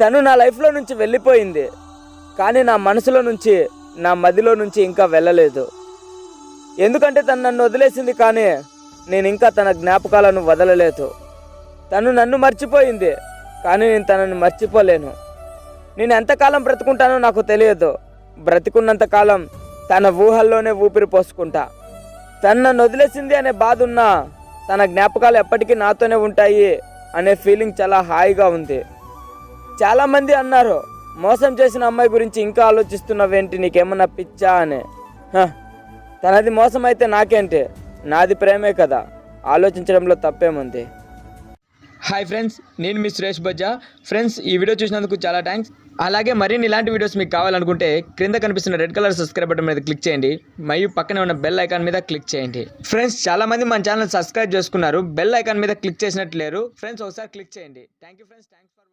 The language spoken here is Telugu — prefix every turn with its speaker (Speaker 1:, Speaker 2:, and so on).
Speaker 1: తను నా లైఫ్లో నుంచి వెళ్ళిపోయింది. కానీ నా మనసులో నుంచి నా మదిలో నుంచి ఇంకా వెళ్ళలేదు. ఎందుకంటే తను నన్ను వదిలేసింది కానీ నేను ఇంకా తన జ్ఞాపకాలను వదలలేదు. తను నన్ను మర్చిపోయింది కానీ నేను తనను మర్చిపోలేను. నేను ఎంతకాలం బ్రతుకుంటానో నాకు తెలియదు. బ్రతికున్నంతకాలం తన ఊహల్లోనే ఊపిరి పోసుకుంటా. తను నన్ను వదిలేసింది అనే బాధ ఉన్నా తన జ్ఞాపకాలు ఎప్పటికీ నాతోనే ఉంటాయి అనే ఫీలింగ్ చాలా హాయిగా ఉంది. చాలామంది అన్నారు మోసం చేసిన అమ్మాయి గురించి ఇంకా ఆలోచిస్తున్నావేంటి? నీకేమన్నా పిచ్చా? అని. తనది మోసం అయితే నాకేంటి? నాది ప్రేమే కదా. ఆలోచించడంలో తప్పేముంది? హాయ్ ఫ్రెండ్స్ నేను మీ సురేష్ బజ్జా. ఫ్రెండ్స్ ఈ వీడియో చూసినందుకు చాలా థ్యాంక్స్ అలాగే మరిన్ని ఇలాంటి వీడియోస్ మీకు కావాలనుకుంటే క్రింద కనిపిస్తున్న రెడ్ కలర్ సబ్స్క్రైబ్ బటన్ మీద క్లిక్ చేయండి. మరియు పక్కనే ఉన్న బెల్ ఐకాన్ మీద క్లిక్ చేయండి. ఫ్రెండ్స్ చాలామంది మన ఛానల్ సబ్స్క్రైబ్ చేసుకున్నారు. బెల్ ఐకాన్ మీద క్లిక్ చేసినట్టు లేరు. ఫ్రెండ్స్ ఒకసారి క్లిక్ చేయండి. Thank you friends thanks for